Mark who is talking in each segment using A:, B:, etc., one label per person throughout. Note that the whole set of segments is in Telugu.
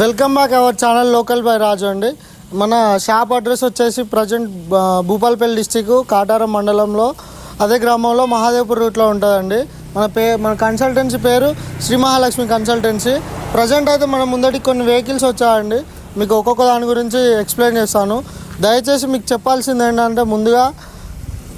A: Welcome back our channel local by Raju అండి. మన షాప్ అడ్రస్ వచ్చేసి ప్రజెంట్ భూపాలపల్లి డిస్టిక్ కాటారం మండలంలో అదే గ్రామంలో మహాదేవ్పూర్ రూట్లో ఉంటుందండి. మన పే మన కన్సల్టెన్సీ పేరు శ్రీ మహాలక్ష్మి కన్సల్టెన్సీ. ప్రజెంట్ అయితే మన ముందటికి కొన్ని వెహికల్స్ వచ్చాయండి. మీకు ఒక్కొక్క దాని గురించి ఎక్స్ప్లెయిన్ చేస్తాను. దయచేసి మీకు చెప్పాల్సింది ఏంటంటే ముందుగా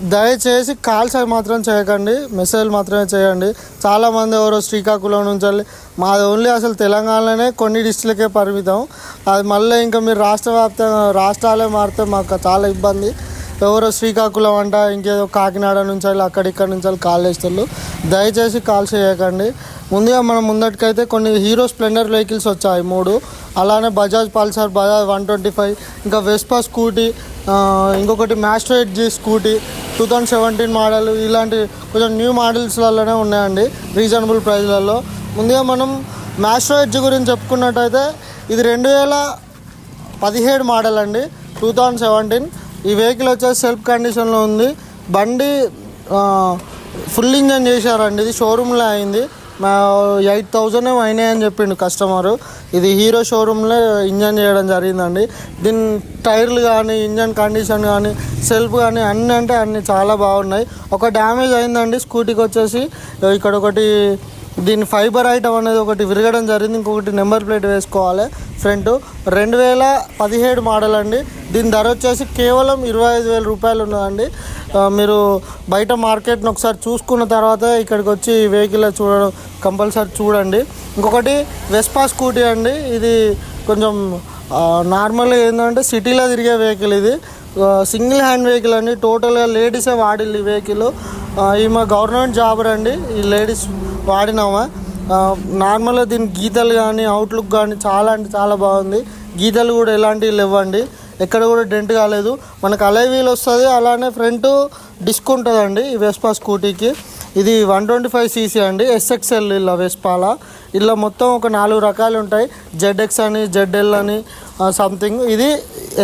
A: దయచేసి కాల్స్ అవి మాత్రం చేయకండి మెసేజ్ మాత్రమే చేయండి. చాలామంది ఎవరో శ్రీకాకుళం నుంచి వెళ్ళి మాది ఓన్లీ అసలు తెలంగాణలోనే కొన్ని డిస్టిక్లకే పరిమితం. అది మళ్ళీ ఇంకా మీరు రాష్ట్ర వ్యాప్తంగా రాష్ట్రాలే మారితే మాకు చాలా ఇబ్బంది. ఎవరో శ్రీకాకుళం అంట ఇంకేదో కాకినాడ నుంచి వెళ్ళి అక్కడిక్కడ నుంచి వెళ్ళి కాల్ చేస్తారు దయచేసి కాల్ చేయకండి. ముందుగా మనం ముందటికైతే కొన్ని హీరో స్ప్లెండర్ వెహికల్స్ వచ్చాయి మూడు. అలానే Bajaj Pulsar Bajaj one twenty five ఇంకా వెస్పా స్కూటీ ఇంకొకటి maestro eight G scooty two thousand seventeen model ఇలాంటి కొంచెం న్యూ మోడల్స్లలోనే ఉన్నాయండి రీజనబుల్ ప్రైస్లలో. ముందుగా మనం మ్యాస్ట్రో జీ గురించి చెప్పుకున్నట్టయితే ఇది రెండు వేల పదిహేడు మోడల్ అండి టూ థౌజండ్ సెవెంటీన్. ఈ వెహికల్ వచ్చేసి సెల్ఫ్ కండిషన్లో ఉంది బండి ఫుల్ ఇంజన్ చేశారండి ఇది షోరూంలో అయింది. ఎయిట్ థౌజండ్ అయినాయి అని చెప్పిండు కస్టమరు. ఇది హీరో షోరూంలో ఇంజన్ చేయడం జరిగిందండి. దీని టైర్లు కానీ ఇంజన్ కండిషన్ కానీ సెల్ఫ్ కానీ అన్నీ అంటే అన్నీ చాలా బాగున్నాయి. ఒక డ్యామేజ్ అయిందండి స్కూటీకి వచ్చేసి. ఇక్కడ ఒకటి దీని ఫైబర్ ఐటమ్ అనేది ఒకటి విరగడం జరిగింది. ఇంకొకటి నెంబర్ ప్లేట్ వేసుకోవాలి. ఫ్రంట్ రెండు వేల పదిహేడు మోడల్ అండి. దీని ధర వచ్చేసి కేవలం ఇరవై ఐదు వేల రూపాయలు ఉన్నదండి. మీరు బయట మార్కెట్ని ఒకసారి చూసుకున్న తర్వాత ఇక్కడికి వచ్చి వెహికల్ చూడడం కంపల్సరీ చూడండి. ఇంకొకటి వెస్పా స్కూటీ అండి. ఇది కొంచెం నార్మల్గా ఏంటంటే సిటీలో తిరిగే వెహికల్ ఇది. సింగిల్ హ్యాండ్ వెహికల్ అండి. టోటల్గా లేడీసే వాడిల్లు ఈ వెహికల్ ఈమె గవర్నమెంట్ జాబ్ అండి ఈ లేడీస్ వాడినామా నార్మల్గా దీని గీతలు కానీ అవుట్లుక్ కానీ చాలా అంటే చాలా బాగుంది. గీతలు కూడా ఎలాంటివి లేవండి. ఎక్కడ కూడా డెంట్ కాలేదు. మనకు అలై వీల్ వస్తుంది అలానే ఫ్రంట్ డిస్క్ ఉంటుందండి ఈ వెస్పా స్కూటీకి ఇది వన్ ట్వంటీ ఫైవ్ సీసీ అండి ఎస్ఎక్స్ఎల్ ఇలా వెస్పాల ఇలా మొత్తం ఒక నాలుగు రకాలు ఉంటాయి. జెడ్ఎక్స్ అని జెడ్ఎల్ అని సంథింగ్ ఇది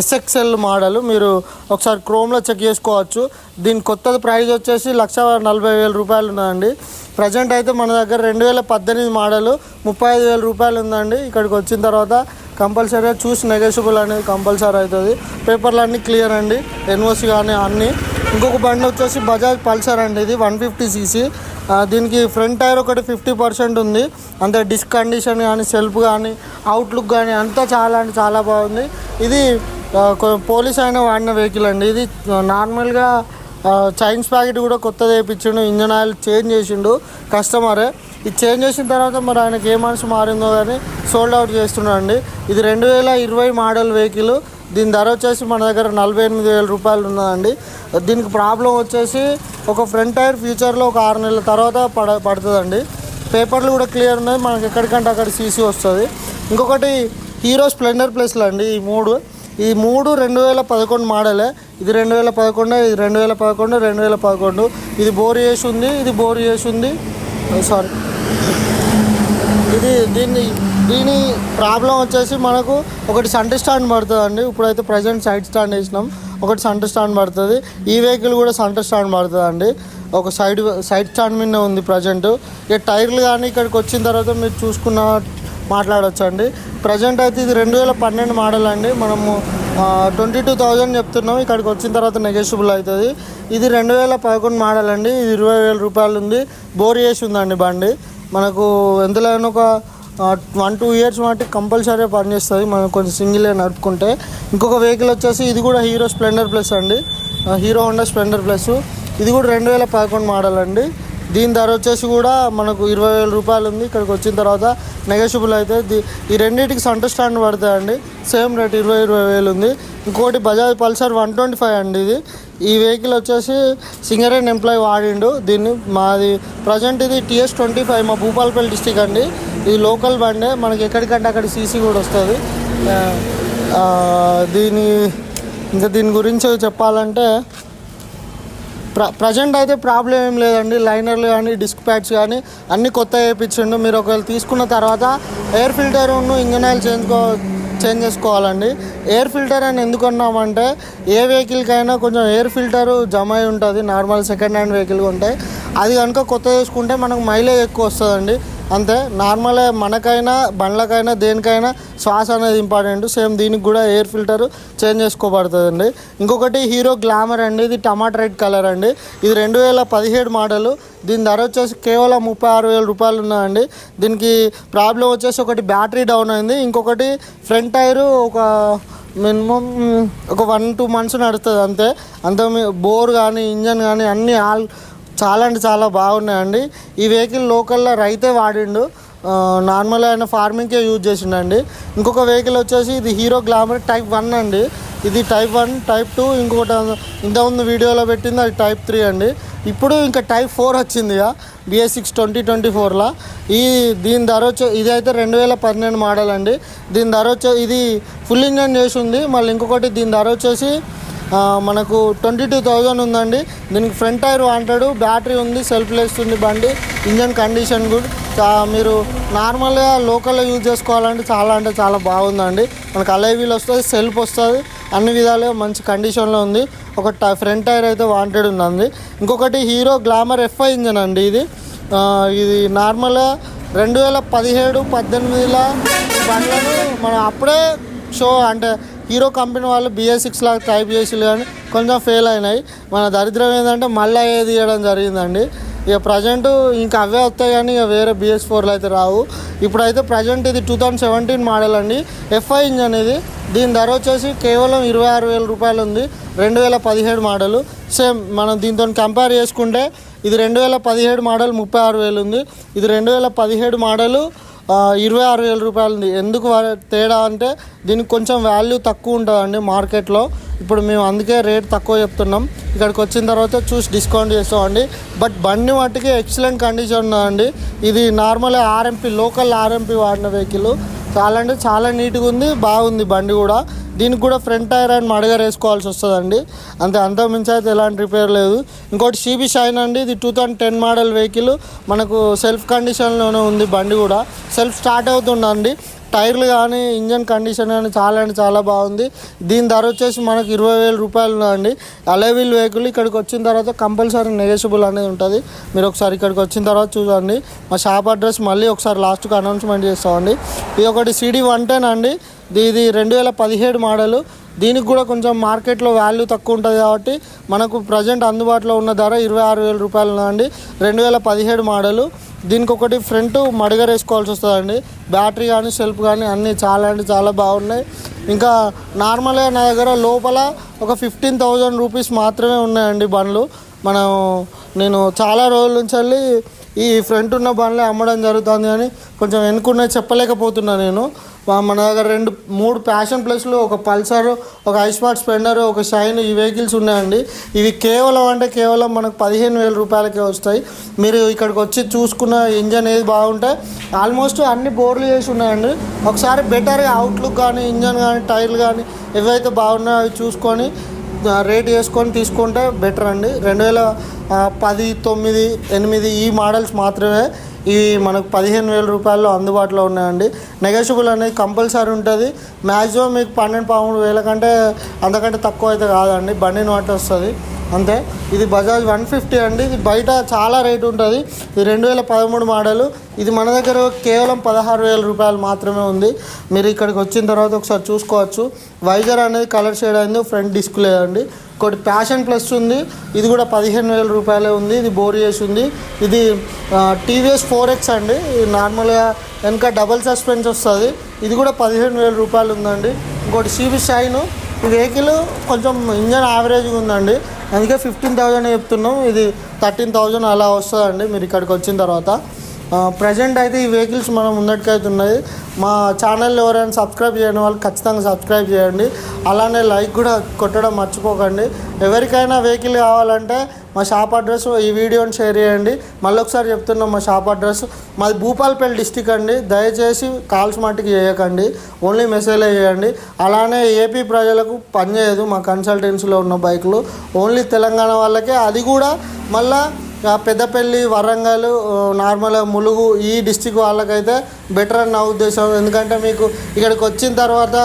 A: ఎస్ఎక్స్ఎల్ మోడల్ మీరు ఒకసారి క్రోమ్లో చెక్ చేసుకోవచ్చు. దీని కొత్త ప్రైస్ వచ్చేసి లక్ష నలభై వేల రూపాయలు ఉన్నదండి. ప్రజెంట్ అయితే మన దగ్గర రెండు వేల పద్దెనిమిది మోడల్ ముప్పై ఐదు వేల రూపాయలు ఉందండి. ఇక్కడికి వచ్చిన తర్వాత కంపల్సరీగా చూసి నెగోషియబుల్ అనేది కంపల్సరీ అవుతుంది. పేపర్లు అన్నీ క్లియర్ అండి. ఎన్ఓసి కానీ అన్నీ. ఇంకొక బండి వచ్చేసి బజాజ్ పల్సర్ అండి ఇది వన్ ఫిఫ్టీ సీసీ. దీనికి ఫ్రంట్ టైర్ ఒకటి ఫిఫ్టీ పర్సెంట్ ఉంది. అంతే డిస్క్ కండిషన్ కానీ సెల్ఫ్ కానీ అవుట్లుక్ కానీ అంతా చాలా అంటే చాలా బాగుంది. ఇది పోలీస్ అయిన వాడిన వెహికల్ అండి. ఇది నార్మల్గా చైన్స్ ప్యాకెట్ కూడా కొత్తది వేయించిండు ఇంజన్ ఆయిల్ చేంజ్ చేసిండు కస్టమరే. ఇది చేంజ్ చేసిన తర్వాత మరి ఆయనకి ఏ మనసు మారిందో కానీ సోల్డ్ అవుట్ చేస్తున్నాడు ఇది రెండు వేల ఇరవై మోడల్ వెహికల్. దీని ధర వచ్చేసి మన దగ్గర నలభై ఎనిమిది వేల రూపాయలు ఉన్నదండి. దీనికి ప్రాబ్లం వచ్చేసి ఒక ఫ్రంట్ టైర్ ఫ్యూచర్లో ఒక ఆరు నెలల తర్వాత పడ పడుతుందండి. పేపర్లు కూడా క్లియర్ ఉన్నాయి. మనకి ఎక్కడికంటే అక్కడ సీసీ వస్తుంది. ఇంకొకటి హీరో స్ప్లెండర్ ప్లస్లు అండి ఈ మూడు. ఈ మూడు రెండు వేల పదకొండు మోడలే. ఇది రెండు వేల పదకొండు ఇది రెండు వేల పదకొండు రెండు వేల పదకొండు. ఇది బోర్ చేసి ఉంది ఇది బోర్ చేసి ఉంది సారీ. ఇది దీన్ని దీని ప్రాబ్లం వచ్చేసి మనకు ఒకటి సంట స్టాండ్ పడుతుంది ఇప్పుడైతే ప్రజెంట్ సైడ్ స్టాండ్ వేసినాం. ఒకటి సంట స్టాండ్ పడుతుంది. ఈ వెహికల్ కూడా సంట స్టాండ్ పడుతుంది అండి ఒక సైడ్ సైడ్ స్టాండ్ మీద ఉంది ప్రజెంట్ ఇక టైర్లు కానీ ఇక్కడికి వచ్చిన తర్వాత మీరు చూసుకున్న మాట్లాడవచ్చు అండి ప్రజెంట్ అయితే ఇది రెండు వేల పన్నెండు మోడల్ అండి. మనము ట్వంటీ టూ థౌజండ్ చెప్తున్నాం ఇక్కడికి వచ్చిన తర్వాత నెగోషియబుల్ అవుతుంది. ఇది రెండు వేల పదకొండు మోడల్ అండి. ఇది ఇరవై వేల రూపాయలు ఉంది. బోర్ చేసి ఉందండి బండి. మనకు ఎంతలో ఒక వన్ టూ ఇయర్స్ మట్టి కంపల్సరీ పనిచేస్తుంది మనం కొంచెం సింగిల్ నడుపుకుంటే. ఇంకొక వెహికల్ వచ్చేసి ఇది కూడా హీరో స్ప్లెండర్ ప్లస్ అండి. హీరో హోండా స్ప్లెండర్ ప్లస్ ఇది కూడా రెండు వేల పదకొండు మోడల్ అండి. దీని ధర వచ్చేసి కూడా మనకు ఇరవై వేల రూపాయలు ఉంది. ఇక్కడికి వచ్చిన తర్వాత నెగోషియబుల్ అయితే ఈ రెండింటికి సంట స్టాండ్ పడతాయండి. సేమ్ రేట్ ఇరవై ఇరవై వేలు ఉంది. ఇంకోటి Bajaj Pulsar one twenty five అండి ఇది. ఈ వెహికల్ వచ్చేసి సింగరేన్ ఎంప్లాయ్ వాడిండు. దీన్ని మాది ప్రజెంట్ ఇది టీఎస్ ట్వంటీ ఫైవ్ మా భూపాలపల్లి డిస్టిక్ అండి. ఇది లోకల్ బండే. మనకి ఎక్కడికంటే అక్కడ సీసీ కూడా వస్తుంది. దీని ఇంకా దీని గురించి చెప్పాలంటే ప్ర ప్రజెంట్ అయితే ప్రాబ్లం ఏం లేదండి. లైనర్లు కానీ డిస్క్ ప్యాడ్స్ కానీ అన్నీ కొత్త వేయించండు. మీరు ఒకవేళ తీసుకున్న తర్వాత ఎయిర్ ఫిల్టర్ ఇంజన్ ఆయిల్ చేయించుకో చేంజ్ చేసుకోవాలండి ఎయిర్ ఫిల్టర్ అని ఎందుకు అన్నామంటే ఏ వెహికల్కైనా కొంచెం ఎయిర్ ఫిల్టర్ జమ అయి ఉంటుంది. నార్మల్ సెకండ్ హ్యాండ్ వెహికల్ ఉంటే అది కనుక కొత్త చేసుకుంటే మనకు మైలేజ్ ఎక్కువ వస్తుందండి. అంతే. నార్మలే మనకైనా బండ్లకైనా దేనికైనా శ్వాస అనేది ఇంపార్టెంట్. సేమ్ దీనికి కూడా ఎయిర్ ఫిల్టర్ చేంజ్ చేసుకోబడుతుంది అండి ఇంకొకటి హీరో గ్లామర్ అండి. ఇది టమాటా రెడ్ కలర్ అండి. ఇది రెండు వేల పదిహేడు మోడలు. దీని ధర వచ్చేసి కేవలం ముప్పై ఆరు వేల రూపాయలు ఉన్నాయండి. దీనికి ప్రాబ్లం వచ్చేసి ఒకటి బ్యాటరీ డౌన్ అయింది. ఇంకొకటి ఫ్రంట్ టైరు ఒక మినిమం ఒక వన్ టూ మంత్స్ నడుస్తుంది అంతే. అంత బోర్ కానీ ఇంజన్ కానీ అన్నీ ఆల్ చాలా అంటే చాలా బాగున్నాయండి. ఈ వెహికల్ లోకల్లో రైతే వాడిండు. నార్మల్ ఆయన ఫార్మింగ్కే యూజ్ చేసిండండి. ఇంకొక వెహికల్ వచ్చేసి ఇది హీరో గ్లామర్ టైప్ వన్ అండి. ఇది టైప్ వన్ టైప్ టూ ఇంకొకటి ఇంతకుముందు వీడియోలో పెట్టింది అది టైప్ త్రీ అండి. ఇప్పుడు ఇంకా టైప్ ఫోర్ వచ్చింది బిఎస్ సిక్స్ ట్వంటీ ట్వంటీ ఫోర్లో. ఈ దీని ధర వచ్చే ఇది అయితే రెండు వేల పన్నెండు మోడల్ అండి. దీని ధర వచ్చే ఇది ఫుల్ ఇంజన్ చేసి ఉంది. మళ్ళీ ఇంకొకటి దీని ధర వచ్చేసి మనకు ట్వంటీ టూ థౌజండ్ ఉందండి. దీనికి ఫ్రంట్ టైర్ వాంటాడు బ్యాటరీ ఉంది సెల్ఫ్ లేస్తుంది ఉంది బండి ఇంజన్ కండిషన్ గుడ్. మీరు నార్మల్గా లోకల్లో యూజ్ చేసుకోవాలంటే చాలా అంటే చాలా బాగుందండి. మనకు అలై వీల్ వస్తుంది సెల్ఫ్ వస్తుంది అన్ని విధాలుగా మంచి కండిషన్లో ఉంది. ఒక ఫ్రంట్ టైర్ అయితే వాంటెడ్ ఉందండి. ఇంకొకటి హీరో గ్లామర్ ఎఫ్ఐ ఇంజన్ అండి ఇది. ఇది నార్మల్గా రెండు వేల పదిహేడు పద్దెనిమిదిలో బండ్లను మనం అప్పుడే షో అంటే హీరో కంపెనీ వాళ్ళు బిఎస్ సిక్స్ లాగా టైప్ చేసి కానీ కొంచెం ఫెయిల్ అయినాయి. మన దరిద్రం ఏంటంటే మళ్ళీ ఏది తీయడం జరిగిందండి. ఇక ప్రజెంట్ ఇంకా అవే వస్తాయి కానీ ఇక వేరే బిఎస్ ఫోర్లు అయితే రావు. ఇప్పుడైతే ప్రజెంట్ ఇది టూ థౌజండ్ సెవెంటీన్ మోడల్ అండి. ఎఫ్ఐ ఇంజన్ ఇది. దీని ధర వచ్చేసి కేవలం ఇరవై ఆరు వేల రూపాయలు ఉంది. రెండు వేల పదిహేడు మోడలు సేమ్ మనం దీంతో కంపేర్ చేసుకుంటే ఇది రెండు వేల పదిహేడు మోడల్ ముప్పై ఆరు వేలు ఉంది. ఇది రెండు వేల పదిహేడు మోడలు ఇరవై ఆరు వేల రూపాయలు ఉంది ఎందుకు తేడా అంటే దీనికి కొంచెం వాల్యూ తక్కువ ఉంటుందండి మార్కెట్లో. ఇప్పుడు మేము అందుకే రేట్ తక్కువ చెప్తున్నాం. ఇక్కడికి వచ్చిన తర్వాత చూసి డిస్కౌంట్ చేస్తామండి. బట్ బండి మట్టుకి ఎక్సలెంట్ కండిషన్ ఉన్నదండి ఇది నార్మల్ ఆర్ఎంపీ లోకల్ ఆర్ఎంపీ వాడిన వెహికల్ చాలా అంటే చాలా నీట్గా ఉంది బాగుంది బండి కూడా. దీనికి కూడా ఫ్రంట్ టైర్ అండ్ మడగర్ వేసుకోవాల్సి వస్తుందండి. అంతే అంత మించి అయితే ఎలాంటి రిపేర్ లేదు. ఇంకోటి సిబి షైన్ అండి ఇది two thousand ten model vehicle మనకు సెల్ఫ్ కండిషన్లోనే ఉంది బండి కూడా. సెల్ఫ్ స్టార్ట్ అవుతుందండి. టైర్లు కానీ ఇంజన్ కండిషన్ కానీ చాలా అంటే చాలా బాగుంది. దీని ధర వచ్చేసి మనకు ఇరవై వేల రూపాయలు ఉందండి. అలైవిల్ వెహికల్ ఇక్కడికి వచ్చిన తర్వాత కంపల్సరీ నెగెషియబుల్ అనేది ఉంటుంది. మీరు ఒకసారి ఇక్కడికి వచ్చిన తర్వాత చూడండి. మా షాప్ అడ్రస్ మళ్ళీ ఒకసారి లాస్ట్కి అనౌన్స్మెంట్ చేస్తామండి. ఇది ఒకటి సిడీ వన్ టెన్ అండి. ఇది- రెండు వేల పదిహేడు మోడలు. దీనికి కూడా కొంచెం మార్కెట్లో వాల్యూ తక్కువ ఉంటుంది కాబట్టి మనకు ప్రజెంట్ అందుబాటులో ఉన్న ధర ఇరవై ఆరు వేల రూపాయలు ఉందండి. రెండు వేల పదిహేడు మోడలు. దీనికి ఒకటి ఫ్రంట్ మడగరేసుకోవాల్సి వస్తుందండి. బ్యాటరీ కానీ సెల్ఫ్ కానీ అన్నీ చాలా అంటే చాలా బాగున్నాయి. ఇంకా నార్మల్గా నా దగ్గర లోపల ఒక ఫిఫ్టీన్ థౌజండ్ రూపీస్ మాత్రమే ఉన్నాయండి బండ్లు. మనం నేను చాలా రోజుల నుంచి వెళ్ళి ఈ ఫ్రంట్ ఉన్న బండ్లే అమ్మడం జరుగుతుంది కానీ కొంచెం వెనుకున్నది చెప్పలేకపోతున్నా నేను. మన దగ్గర రెండు మూడు ప్యాషన్ ప్లస్లు ఒక పల్సర్ ఒక ఐస్మార్ట్ స్పెండర్ ఒక షైన్ ఈ వెహికల్స్ ఉన్నాయండి. ఇవి కేవలం అంటే కేవలం మనకు పదిహేను వేల రూపాయలకే వస్తాయి. మీరు ఇక్కడికి వచ్చి చూసుకున్న ఇంజన్ ఏది బాగుంటే ఆల్మోస్ట్ అన్ని బోర్లు చేసి ఉన్నాయండి. ఒకసారి బెటర్గా అవుట్లుక్ కానీ ఇంజన్ కానీ టైర్లు కానీ ఏవైతే బాగున్నాయో అవి చూసుకొని రేట్ వేసుకొని తీసుకుంటే బెటర్ అండి. రెండు వేల పది తొమ్మిది ఎనిమిది ఈ మోడల్స్ మాత్రమే. ఇవి మనకు పదిహేను వేల రూపాయల్లో అందుబాటులో ఉన్నాయండి. నెగోషియబుల్ అనేది కంపల్సరీ ఉంటుంది. మ్యాక్సిమం మీకు పన్నెండు పదమూడు వేల కంటే అంతకంటే తక్కువ అయితే కాదండి. బండి నోట్ వస్తుంది. అంతే? ఇది బజాజ్ వన్ ఫిఫ్టీ అండి. ఇది బయట చాలా రేట్ ఉంటుంది. ఇది రెండు వేల పదమూడు మోడలు. ఇది మన దగ్గర కేవలం పదహారు వేల రూపాయలు మాత్రమే ఉంది. మీరు ఇక్కడికి వచ్చిన తర్వాత ఒకసారి చూసుకోవచ్చు. వైజర్ అనేది కలర్ షేడ్ అయింది ఫ్రంట్ డిస్ప్లే అండి. ఒకటి ప్యాషన్ ప్లస్ ఉంది. ఇది కూడా పదిహేను వేల రూపాయలే ఉంది. ఇది బోర్ చేసి ఉంది. ఇది టీవీఎస్ ఫోర్ ఎక్స్ అండి. ఇది నార్మల్గా వెనక డబల్ సస్పెన్స్ వస్తుంది. ఇది కూడా పదిహేను వేల రూపాయలు ఉందండి. ఇంకోటి సిబి షైన్ ఈ వెహికల్ కొంచెం ఇంజన్ యావరేజ్గా ఉందండి. అందుకే ఫిఫ్టీన్ థౌజండ్ చెప్తున్నాం. ఇది థర్టీన్ థౌజండ్ అలా వస్తుందండి. మీరు ఇక్కడికి వచ్చిన తర్వాత. ప్రజెంట్ అయితే ఈ వెహికల్స్ మనం ముందటికైతే ఉన్నాయి. మా ఛానల్ ఎవరైనా సబ్స్క్రైబ్ చేయని వాళ్ళు ఖచ్చితంగా సబ్స్క్రైబ్ చేయండి. అలానే లైక్ కూడా కొట్టడం మర్చిపోకండి. ఎవరికైనా వెహికల్ కావాలంటే మా షాప్ అడ్రస్ ఈ వీడియోని షేర్ చేయండి. మళ్ళీ ఒకసారి చెప్తున్నాం మా షాప్ అడ్రస్ మాది భూపాల్పల్లి డిస్టిక్ అండి. దయచేసి కాల్స్ మట్టుకు చేయకండి. ఓన్లీ మెసేజ్ చేయండి. అలానే ఏపీ ప్రజలకు పనిచేయదు మా కన్సల్టెన్సీలో ఉన్న బైకులు ఓన్లీ తెలంగాణ వాళ్ళకే. అది కూడా మళ్ళీ పెద్దపల్లి వరంగల్ నార్మల్ నార్మల్గా ములుగు ఈ డిస్టిక్ వాళ్ళకైతే బెటర్ అని నా ఉద్దేశం. ఎందుకంటే మీకు ఇక్కడికి వచ్చిన తర్వాత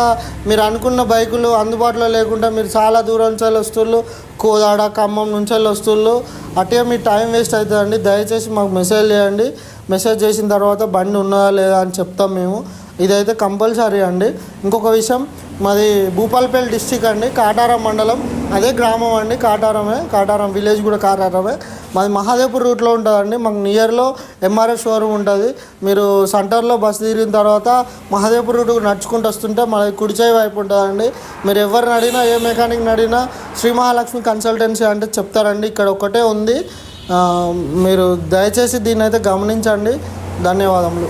A: మీరు అనుకున్న బైకులు అందుబాటులో లేకుండా మీరు చాలా దూరం నుంచి వస్తుళ్ళు కోదాడ ఖమ్మం నుంచి వస్తుళ్ళు. అటే మీ టైం వేస్ట్ అవుతుందండి. దయచేసి మాకు మెసేజ్ చేయండి. మెసేజ్ చేసిన తర్వాత బండి ఉన్నదా లేదా అని చెప్తాం మేము. ఇదైతే కంపల్సరీ అండి. ఇంకొక విషయం మాది భూపాల్పేల్ డిస్టిక్ అండి. కాటారం మండలం. అదే గ్రామం అండి. కాటారమే కాటారం విలేజ్ కూడా కాటారమే. మాది మహాదేవ్పూర్ రూట్లో ఉంటుందండి. మాకు నియర్లో ఎంఆర్ఎస్ షోరూమ్ ఉంటుంది. మీరు సెంటర్లో బస్ తీరిన తర్వాత మహాదేవ్పూర్ రూట్ నడుచుకుంటూ వస్తుంటే మాది కుడిచేయి వైపు ఉంటుందండి. మీరు ఎవరిని అడిగినా ఏ మెకానిక్ని అడిగినా శ్రీ మహాలక్ష్మి కన్సల్టెన్సీ అంటే చెప్తారండి. ఇక్కడ ఒకటే ఉంది. మీరు దయచేసి దీన్ని అయితే గమనించండి. ధన్యవాదములు.